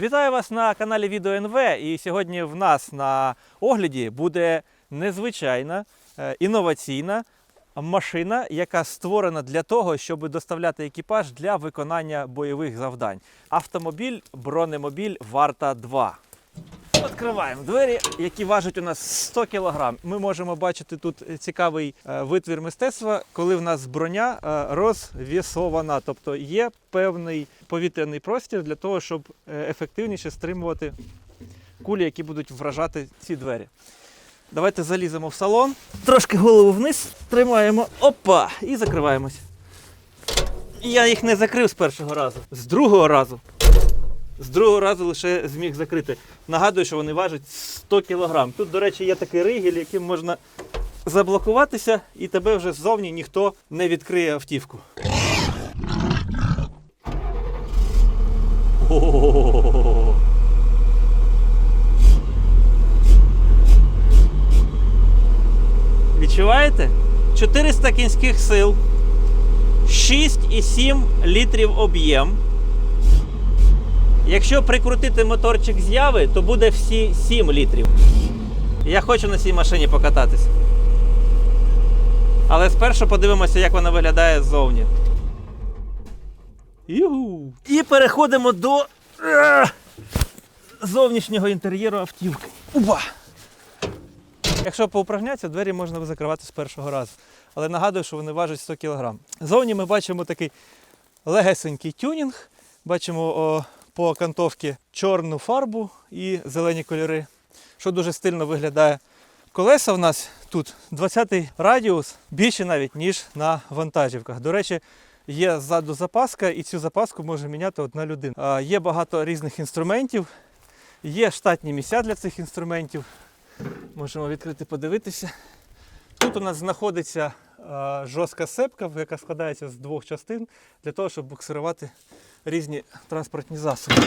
Вітаю вас на каналі Відео НВ. І сьогодні в нас на огляді буде незвичайна е, інноваційна машина, яка створена для того, щоб доставляти екіпаж для виконання бойових завдань. Автомобіль бронемобіль Варта 2. Відкриваємо двері, які важать у нас 100 кг. Ми можемо бачити тут цікавий е, витвір мистецтва, коли в нас броня е, розвісована, тобто є певний повітряний простір для того, щоб е, ефективніше стримувати кулі, які будуть вражати ці двері. Давайте заліземо в салон, трошки голову вниз, тримаємо, опа, і закриваємось. Я їх не закрив з першого разу, з другого разу. З другого разу лише зміг закрити. Нагадую, що вони важать 100 кг. Тут, до речі, є такий ригель, яким можна заблокуватися, і тебе вже ззовні ніхто не відкриє автівку. О-о-о-о-о. Відчуваєте? 400 кінських сил, 6,7 літрів об'єм. Якщо прикрутити моторчик з яви, то буде всі 7 літрів. Я хочу на цій машині покататись. Але спершу подивимося, як вона виглядає ззовні. Югу. І переходимо до зовнішнього інтер'єру автівки. Уба! Якщо поупражнятися, двері можна закривати з першого разу. Але нагадую, що вони важать 100 кг. Зовні ми бачимо такий легесенький тюнінг. Бачимо о, по окантовці чорну фарбу і зелені кольори, що дуже стильно виглядає. Колеса в нас тут 20-й радіус, більше навіть, ніж на вантажівках. До речі, є ззаду запаска, і цю запаску може міняти одна людина. Є багато різних інструментів, є штатні місця для цих інструментів. Можемо відкрити, подивитися. Тут у нас знаходиться жорстка сепка, яка складається з двох частин для того, щоб буксирувати різні транспортні засоби.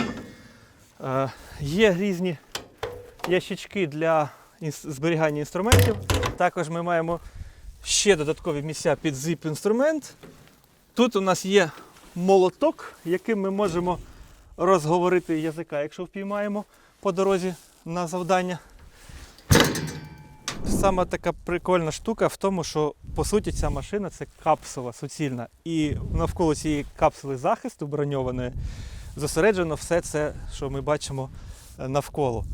Е, є різні ящички для зберігання інструментів. Також ми маємо ще додаткові місця під zip-інструмент. Тут у нас є молоток, яким ми можемо розговорити язика, якщо впіймаємо по дорозі на завдання. Саме така прикольна штука в тому, що по суті ця машина це капсула суцільна. І навколо цієї капсули захисту броньованої зосереджено все це, що ми бачимо е, навколо.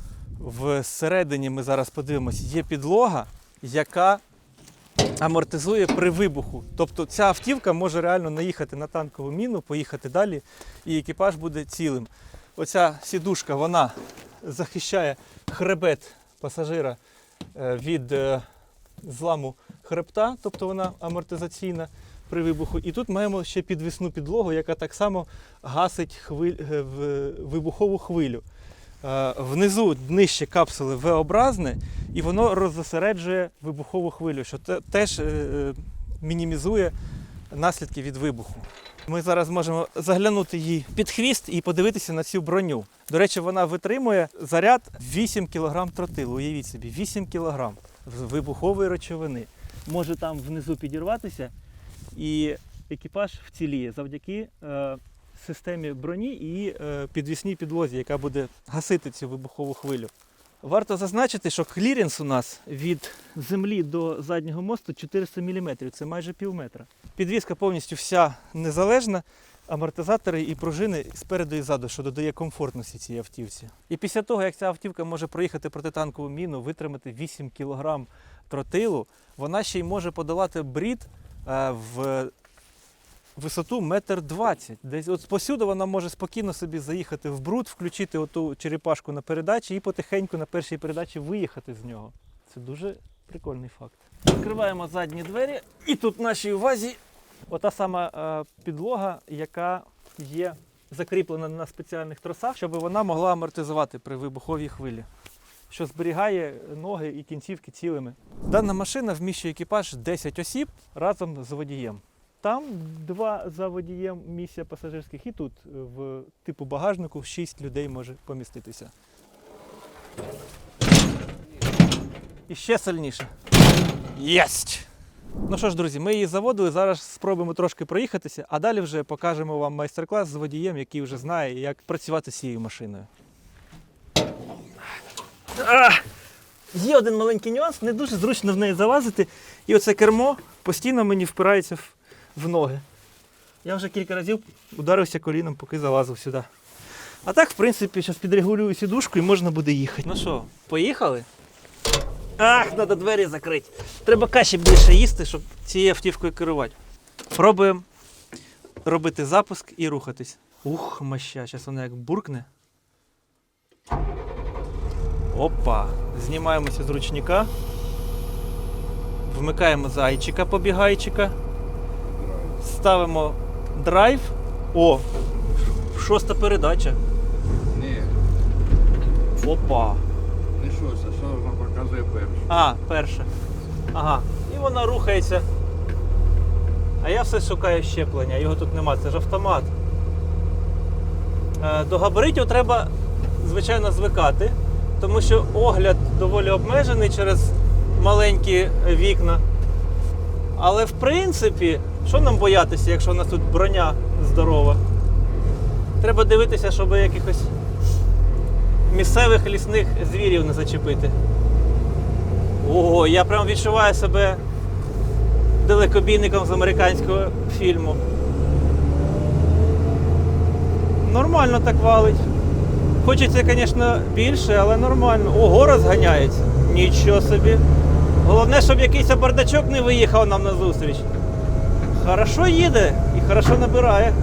Всередині ми зараз подивимося, є підлога, яка амортизує при вибуху. Тобто ця автівка може реально наїхати на танкову міну, поїхати далі, і екіпаж буде цілим. Оця сідушка вона захищає хребет пасажира від е, зламу хребта, тобто вона амортизаційна при вибуху. І тут маємо ще підвісну підлогу, яка так само гасить хвиль, е, вибухову хвилю. Е, Внизу днище капсули V-образне, і воно роззосереджує вибухову хвилю, що те- теж е, е, мінімізує наслідки від вибуху. Ми зараз можемо заглянути їй під хвіст і подивитися на цю броню. До речі, вона витримує заряд 8 кг тротилу. Уявіть собі, 8 кг вибухової речовини. Може там внизу підірватися, і екіпаж вціліє завдяки е, системі броні і е, підвісній підлозі, яка буде гасити цю вибухову хвилю. Варто зазначити, що кліренс у нас від землі до заднього мосту 400 мм, це майже пів метра. Підвізка повністю вся незалежна, амортизатори і пружини спереду і ззаду, що додає комфортності цій автівці. І після того, як ця автівка може проїхати протитанкову міну, витримати 8 кг тротилу, вона ще й може подолати брід е, в висоту метр двадцять. Десь от посюди вона може спокійно собі заїхати в бруд, включити оту черепашку на передачі і потихеньку на першій передачі виїхати з нього. Це дуже прикольний факт. Відкриваємо задні двері, і тут в нашій увазі ота сама е, підлога, яка є закріплена на спеціальних тросах, щоб вона могла амортизувати при вибуховій хвилі. Що зберігає ноги і кінцівки цілими. Дана машина вміщує екіпаж 10 осіб разом з водієм. Там два за водієм місця пасажирських, і тут е, в типу багажнику 6 людей може поміститися. І ще сильніше. Єсть! Ну що ж, друзі, ми її заводили. Зараз спробуємо трошки проїхатися, а далі вже покажемо вам майстер-клас з водієм, який вже знає, як працювати з цією машиною. А! Є один маленький нюанс, не дуже зручно в неї залазити. І оце кермо постійно мені впирається в, в ноги. Я вже кілька разів ударився коліном, поки залазив сюди. А так, в принципі, зараз підрегулюю сідушку і можна буде їхати. Ну що, поїхали? Ах, треба двері закрити. Треба каші більше їсти, щоб цією автівкою керувати. Пробуємо робити запуск і рухатись. Ух, моща, зараз вона як буркне. Опа. Знімаємося з ручника. Вмикаємо зайчика, побігайчика. Ставимо драйв. О! Шоста передача. Ні, Опа. не щось, а що вона показує перше. А, перша. Ага. І вона рухається. А я все шукаю щеплення, його тут нема, це ж автомат. Е, До габаритів треба, звичайно, звикати, тому що огляд доволі обмежений через маленькі вікна. Але в принципі, що нам боятися, якщо у нас тут броня здорова? Треба дивитися, щоб якихось місцевих лісних звірів не зачепити. Ого, я прям відчуваю себе далекобійником з американського фільму. Нормально так валить. Хочеться, звісно, більше, але нормально. Ого, розганяється. Нічого собі. Головне, щоб якийсь бардачок не виїхав нам на зустріч. Хорошо їде і хорошо набирає.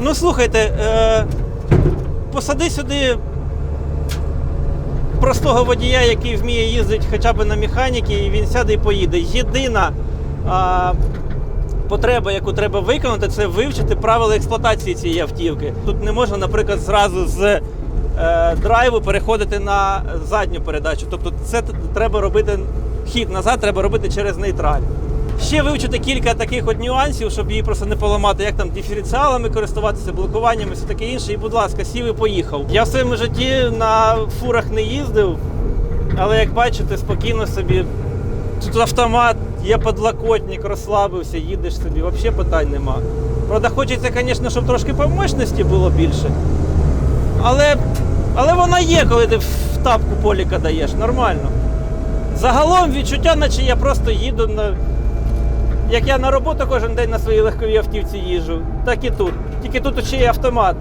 Ну слухайте, е, посади сюди простого водія, який вміє їздити хоча б на механіки, і він сяде і поїде. Єдина а, потреба, яку треба виконати, це вивчити правила експлуатації цієї автівки. Тут не можна, наприклад, зразу з е, драйву переходити на задню передачу. Тобто це треба робити хід назад, треба робити через нейтраль. Ще вивчити кілька таких от нюансів, щоб її просто не поламати, як там диференціалами користуватися, блокуваннями, все таке інше. І, будь ласка, сів і поїхав. Я в своєму житті на фурах не їздив, але як бачите, спокійно собі. Тут автомат, є подлокотник, розслабився, їдеш собі, взагалі питань нема. Правда, хочеться, звісно, щоб трошки по мощності було більше. Але, але вона є, коли ти в тапку поліка даєш, нормально. Загалом відчуття, наче я просто їду на. Як я на роботу кожен день на своїй легковій автівці їжджу, так і тут. Тільки тут ще є автомат.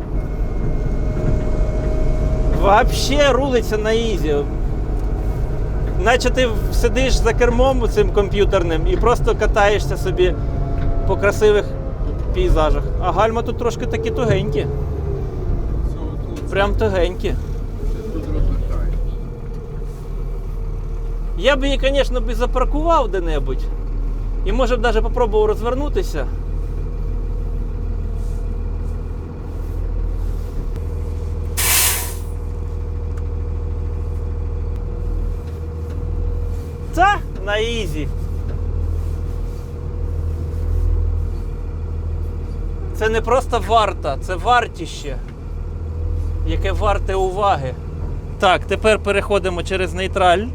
Вообще рулиться на ізі. Наче ти сидиш за кермом цим комп'ютерним і просто катаєшся собі по красивих пейзажах. А гальма тут трошки такі тугенькі. Прям тугенькі. це тут розвертає. Я б її, звісно, б запаркував де-небудь. І може б навіть попробував розвернутися. Та на ізі. Це не просто варта, це вартіще, яке варте уваги. Так, тепер переходимо через нейтраль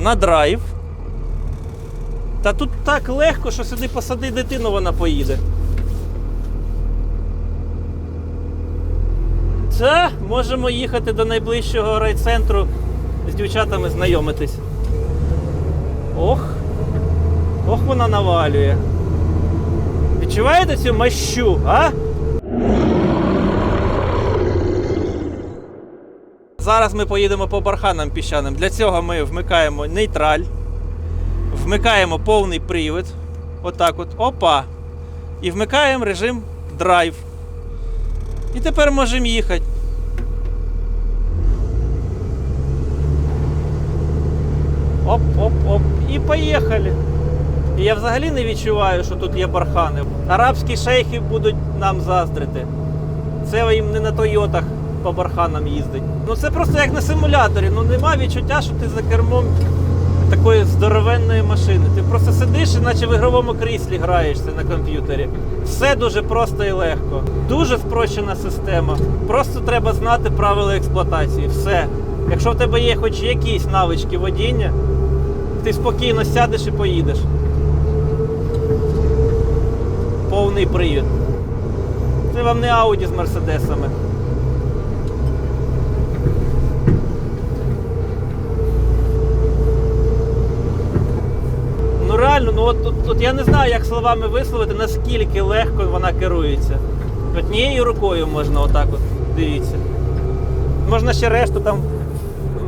на драйв. Та тут так легко, що сюди посади дитину, вона поїде. Та можемо їхати до найближчого райцентру з дівчатами знайомитись. Ох. Ох, вона навалює. Відчуваєте цю мащу, а? Зараз ми поїдемо по барханам піщаним. Для цього ми вмикаємо нейтраль, вмикаємо повний привід. Отак от. Опа. І вмикаємо режим драйв. І тепер можемо їхати. Оп, оп, оп. І поїхали. І я взагалі не відчуваю, що тут є бархани. Арабські шейхи будуть нам заздрити. Це їм не на Тойотах по барханам їздить. Ну це просто як на симуляторі. Ну нема відчуття, що ти за кермом такої здоровенної машини. Ти просто сидиш, і наче в ігровому кріслі граєшся на комп'ютері. Все дуже просто і легко. Дуже спрощена система. Просто треба знати правила експлуатації. Все. Якщо в тебе є хоч якісь навички водіння, ти спокійно сядеш і поїдеш. Повний привід. Це вам не Ауді з мерседесами. Реально, ну от, от, от я не знаю, як словами висловити, наскільки легко вона керується. Однією рукою можна отак от, дивіться. Можна ще решту там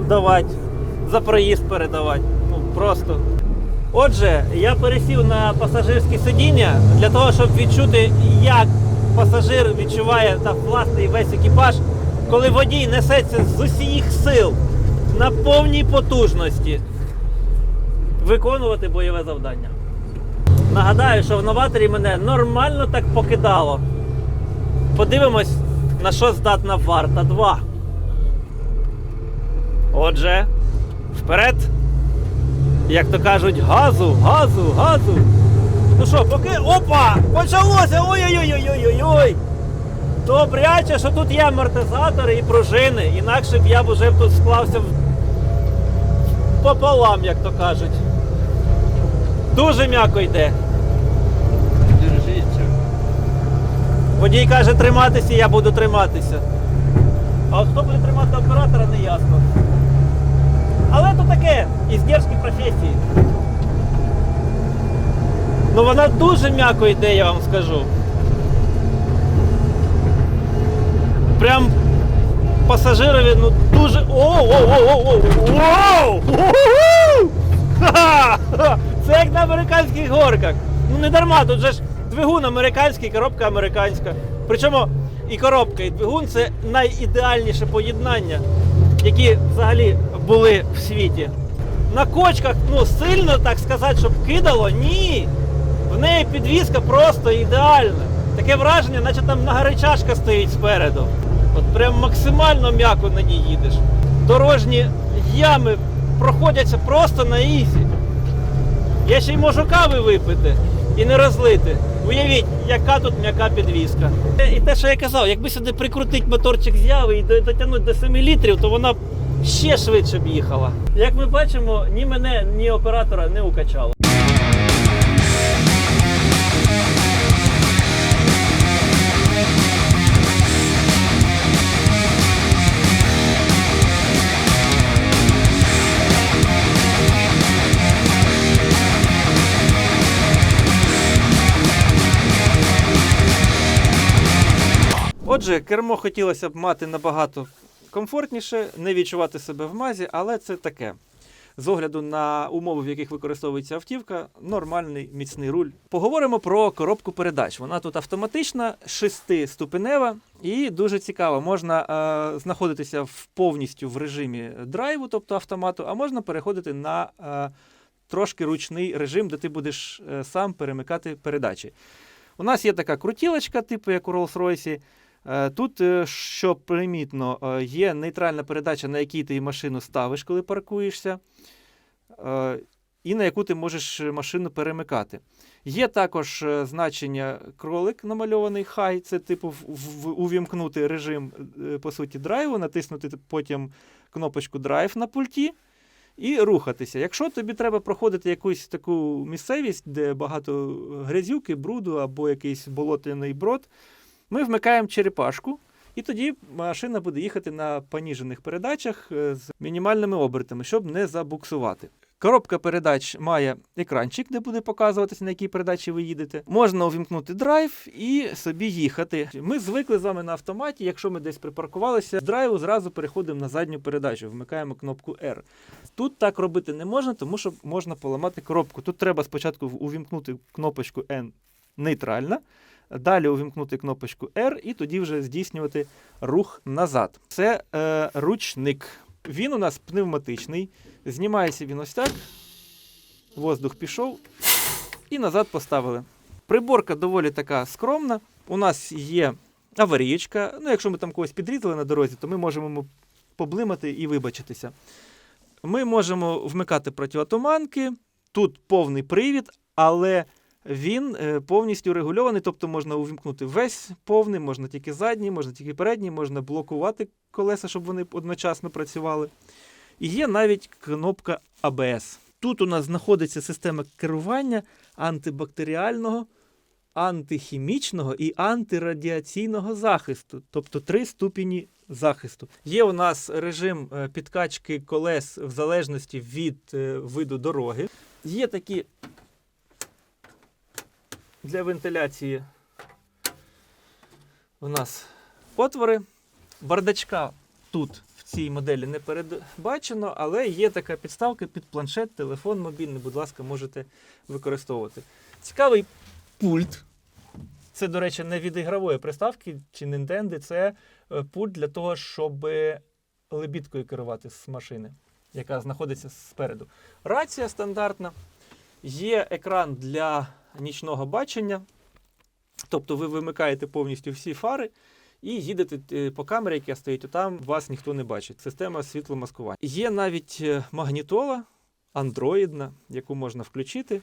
давати, за проїзд передавати. Ну, просто. Отже, я пересів на пасажирське сидіння для того, щоб відчути, як пасажир відчуває та власний весь екіпаж, коли водій несеться з усіх сил на повній потужності виконувати бойове завдання. Нагадаю, що в новаторі мене нормально так покидало. Подивимось, на що здатна варта 2. Отже, вперед! Як то кажуть, газу, газу, газу. Ну що, поки. Опа! Почалося! Ой-ой-ой-ой-ой-ой! Добряче, що тут є амортизатори і пружини, інакше б я б уже тут склався в... пополам, як то кажуть. Дуже м'яко йде. Держіться. Водій каже триматися, я буду триматися. А от хто буде тримати оператора, не ясно. Але то таке, іздержки професії. Ну вона дуже м'яко йде, я вам скажу. Прям пасажирові, ну дуже. О-о-о-о-о! Воу! Ха-ха! Це як на американських горках. Ну не дарма, тут же ж двигун американський, коробка американська. Причому і коробка, і двигун це найідеальніше поєднання, які взагалі були в світі. На кочках, ну сильно так сказати, щоб кидало, ні. В неї підвізка просто ідеальна. Таке враження, наче там нагаричашка стоїть спереду. От прям максимально м'яко на ній їдеш. Дорожні ями проходяться просто на ізі. Я ще й можу кави випити і не розлити. Уявіть, яка тут м'яка підвізка. І те, що я казав, якби сюди прикрутити моторчик з яви і дотягнути до 7 літрів, то вона ще швидше б їхала. Як ми бачимо, ні мене, ні оператора не укачало. Отже, кермо хотілося б мати набагато комфортніше, не відчувати себе в мазі, але це таке. З огляду на умови, в яких використовується автівка, нормальний міцний руль. Поговоримо про коробку передач. Вона тут автоматична, шестиступенева і дуже цікава. Можна е, знаходитися в повністю в режимі драйву, тобто автомату, а можна переходити на е, трошки ручний режим, де ти будеш е, сам перемикати передачі. У нас є така крутілочка, типу як у Rolls-Royce. Е, Тут, е, що примітно, е, є нейтральна передача, на якій ти машину ставиш, коли паркуєшся, і на яку ти можеш машину перемикати. Є також значення кролик намальований хай, це типу увімкнути режим по суті драйву, натиснути потім кнопочку драйв на пульті. І рухатися. Якщо тобі треба проходити якусь таку місцевість, де багато грязюки, бруду або якийсь болотяний брод, ми вмикаємо черепашку, і тоді машина буде їхати на поніжених передачах е, з мінімальними обертами, щоб не забуксувати. Коробка передач має екранчик, де буде показуватися, на якій передачі ви їдете. Можна увімкнути драйв і собі їхати. Ми звикли з вами на автоматі, якщо ми десь припаркувалися, з драйву зразу переходимо на задню передачу, вмикаємо кнопку R. Тут так робити не можна, тому що можна поламати коробку. Тут треба спочатку увімкнути кнопочку N нейтральна, далі увімкнути кнопочку R і тоді вже здійснювати рух назад. Це е, ручник. Він у нас пневматичний. Знімається він ось так. Воздух пішов і назад поставили. Приборка доволі така скромна. У нас є аварієчка. Ну, якщо ми там когось підрізали на дорозі, то ми можемо поблимати і вибачитися. Ми можемо вмикати протиотуманки. Тут повний привід, але він е, повністю регульований, тобто можна увімкнути весь повний, можна тільки задній, можна тільки передній, можна блокувати колеса, щоб вони одночасно працювали. І є навіть кнопка ABS. Тут у нас знаходиться система керування антибактеріального, антихімічного і антирадіаційного захисту, тобто три ступені захисту. Є у нас режим е, підкачки колес в залежності від е, виду дороги. Є такі для вентиляції у нас отвори. Бардачка тут в цій моделі не передбачено, але є така підставка під планшет, телефон мобільний, будь ласка, можете використовувати. Цікавий пульт. Це, до речі, не від ігрової приставки чи Nintendo, це е, пульт для того, щоб лебідкою керувати з машини, яка знаходиться спереду. Рація стандартна. Є екран для нічного бачення. Тобто ви вимикаєте повністю всі фари і їдете е, по камері, яка стоїть там, вас ніхто не бачить. Система світломаскування. Є навіть е, магнітола андроїдна, яку можна включити.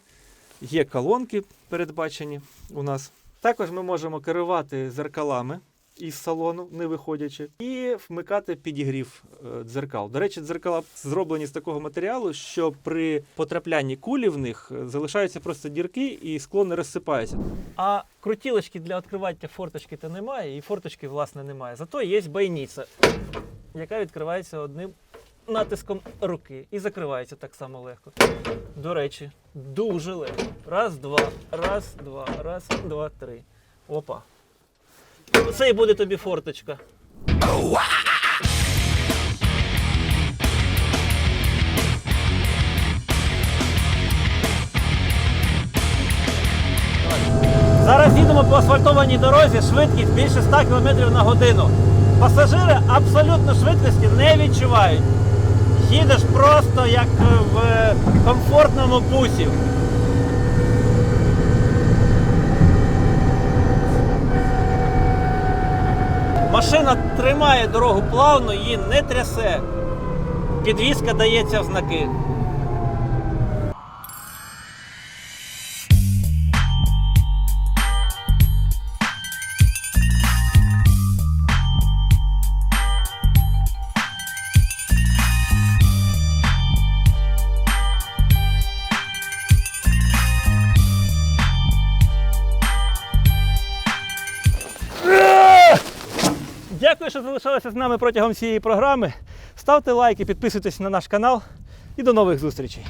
Є колонки передбачені у нас. Також ми можемо керувати зеркалами із салону, не виходячи, і вмикати підігрів е, дзеркал. До речі, дзеркала зроблені з такого матеріалу, що при потраплянні кулі в них е, залишаються просто дірки і скло не розсипається. А крутілочки для відкривання форточки то немає, і форточки, власне, немає. Зато є бойниця, яка відкривається одним натиском руки і закривається так само легко. До речі, дуже легко. Раз, два, раз, два, раз, два, три. Опа. Це і буде тобі форточка. Зараз їдемо по асфальтованій дорозі, швидкість більше 100 км на годину. Пасажири абсолютно швидкості не відчувають. Їдеш просто як в комфортному бусі. Машина тримає дорогу плавно, її не трясе. Підвізка дається в знаки. Залишалися з нами протягом цієї програми. Ставте лайки, підписуйтесь на наш канал і до нових зустрічей.